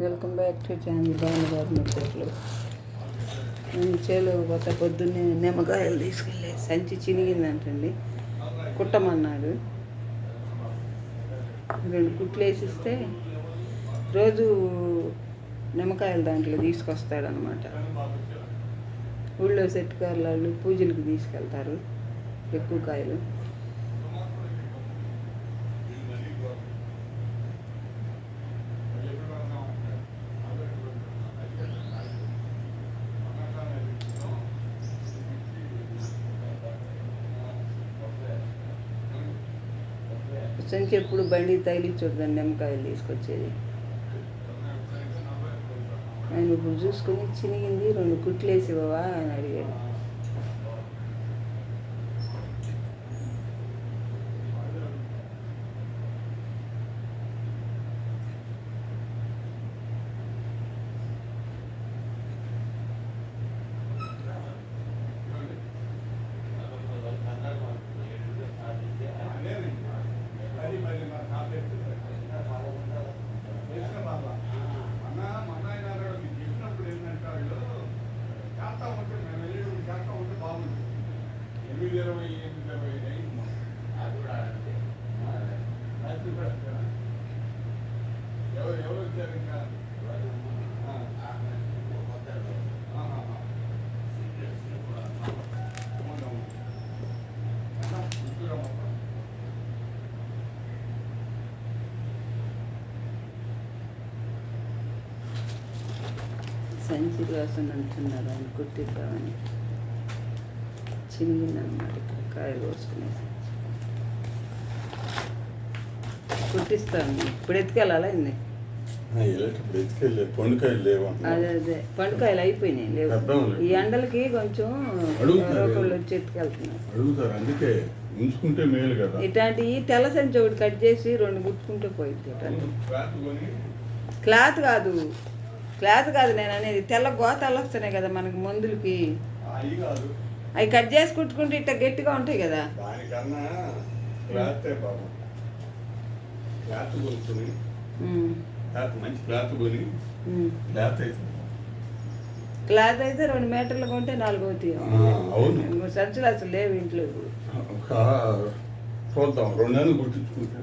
Welcome back to channel భానుగారు ముచ్చట్లు నేను చేలోకి పోతే పొద్దున్నే నిమ్మకాయలు తీసుకెళ్ళి సంచి చినిగిందంటండి. కుట్టమన్నాడు. రెండు కుట్లు వేసిస్తే రోజు నిమ్మకాయలు దాంట్లో తీసుకొస్తాడనమాట. ఊళ్ళో సెట్టుకారులు పూజలకు తీసుకెళ్తారు ఎక్కువ కాయలు. సంచి ఎప్పుడు బండి తగిలి చూడదండి నిమ్మకాయలు తీసుకొచ్చేది. ఆయన ఇప్పుడు చూసుకొని చినిగింది రెండు కుట్లు వేసి ఇవ్వవా? అని అడిగాడు. ఎవరు ఎవరు వచ్చారు ఇంకా ఆహా. అవును, అవును. అన్నా, గుర్తురా మొత్తం. సంచి కోసం అంటున్నారు ఆయన కుట్టిద్దామని చినిగిందనమాట ఇక్కడ కాయ కోసుకునే సంచి కుట్టిస్తాను ఇప్పుడు ఎత్తుకెళ్ళాలా లేవు అదే అదే. పండుకాయలు అయిపోయినాయి లేవు. ఈ ఎండలకి కొంచెం ఒకళ్ళు వచ్చి ఎత్తుకెళ్తున్నారు. తెల్ల సంచి ఒకటి కట్ చేసి రెండు గుట్టుకుంటే పోయింది క్లాత్ కాదు. క్లాత్ కాదు నేను అనేది తెల్ల గోతాలు వస్తున్నాయి కదా మనకి మందులకి. అవి కట్ చేసి కుట్టుకుంటే ఇట్లా గట్టిగా ఉంటాయి కదా. దానికన్నా క్లాతే క్లాత్ కొనుక్కొని క్లాత్ మంచి క్లాత్ కొని. క్లాత్ అయితే. క్లాత్ అయితే రెండు మీటర్లు కొంటే నాలుగు అవుతాయి. అవును. సంచులు అసలు లేవు ఇంట్లో ఇప్పుడు. చూద్దాం రెండు నెలలు కుట్టించుకుంటే.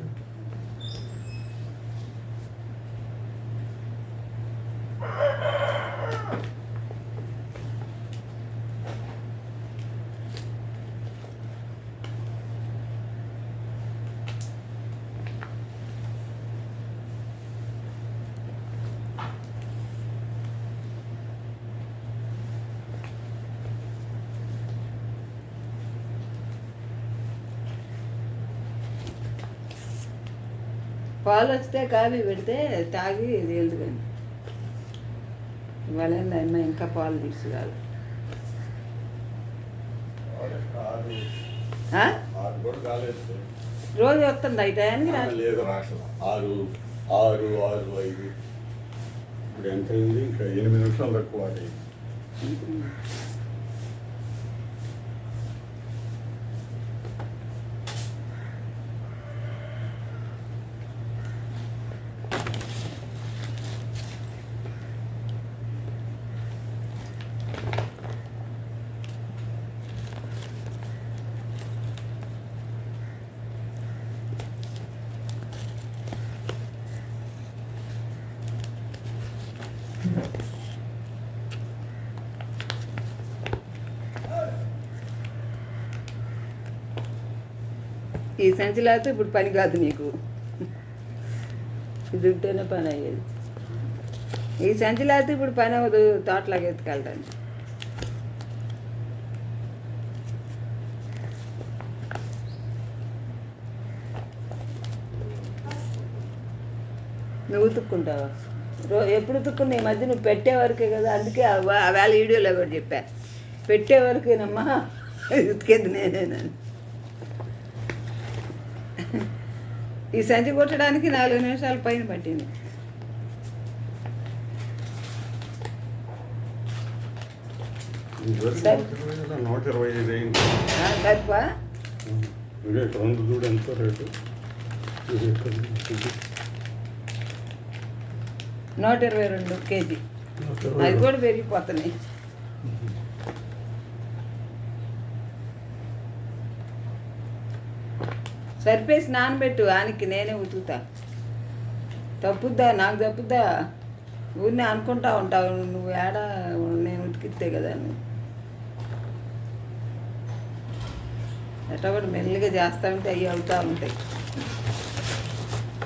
పాలు వస్తే కాఫీ పెడితే తాగి తేలుదు కానీ. ఇవాళ అమ్మ ఇంకా పాలు తీసుకురాలి? రోజు వస్తుంది రాష్ట్రం ఆరు ఆరు ఆరు ఐదు. ఇప్పుడు ఎంత ఇంకా ఎనిమిది నిమిషాలు తక్కువ ఈ సంచి లేకపోతే ఇప్పుడు పని కాదు నీకు. ఇది ఉంటేనే పని అయ్యేది. ఈ సంచి లేకపోతే ఇప్పుడు పని అవ్వదు తోటలాగా ఎత్తుకెళ్ళడానికి నువ్వు ఉతుక్కుంటావా? రో ఎప్పుడు ఉతుక్కున్నా ఈ మధ్య నువ్వు పెట్టే వరకే కదా అందుకే వేళ వీడియోలో కూడా చెప్పా. పెట్టే వరకేనమ్మా ఉతికేది నేనేనని. ఈ సంచి కొట్టడానికి నాలుగు నిమిషాల పైన పట్టింది. నూట ఇరవై ఐదు అయింది. సరిపా. ఇక్కడ చూడు ఎంత రేటు ఇది ఇక్కడ ఉంది, ఇది. నూట ఇరవై రెండు కేజీ. అది కూడా పెరిగిపోతున్నాయి. సరిపేసి నానబెట్టు ఆనికి నేనే ఉతుకుతా. తప్పుద్దా? నాకు తప్పుద్దా? ఊరిని అనుకుంటా ఉంటావు నువ్వు ఏడ నేను ఉతికితే కదా నువ్వు. ఎట్లా కూడా మెల్లిగా చేస్తా ఉంటే అవి అవుతూ ఉంటాయి.